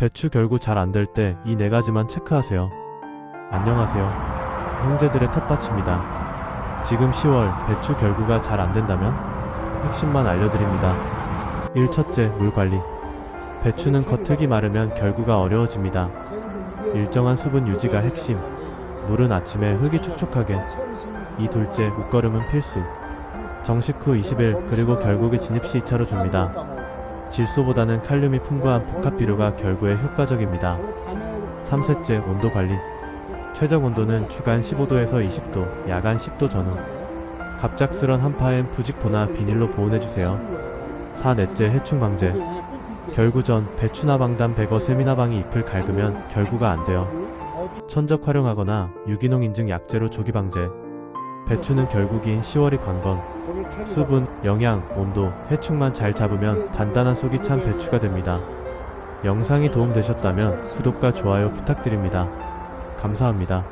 배추 결구 잘 안 될 때 이 네 가지만 체크하세요. 안녕하세요. 형제들의 텃밭입니다. 지금 10월 배추 결구가 잘 안 된다면 핵심만 알려드립니다. 1. 첫째, 물 관리. 배추는 겉흙이 마르면 결구가 어려워집니다. 일정한 수분 유지가 핵심. 물은 아침에 흙이 촉촉하게. 이 둘째, 웃거름은 필수. 정식 후 20일 그리고 결국에 진입 시 2차로 줍니다. 질소보다는 칼륨이 풍부한 복합 비료가 결구에 효과적입니다. 3셋째 온도 관리. 최적 온도는 주간 15도에서 20도, 야간 10도 전후. 갑작스런 한파엔 부직포나 비닐로 보온해주세요. 4넷째 해충 방제. 결구 전 배추나 방담 백어 세미나 방이 잎을 갈그면 결구가 안 돼요. 천적 활용하거나 유기농 인증 약재로 조기 방제. 배추는 결국인 10월이 관건. 수분, 영양, 온도, 해충만 잘 잡으면 단단한 속이 찬 배추가 됩니다. 영상이 도움되셨다면 구독과 좋아요 부탁드립니다. 감사합니다.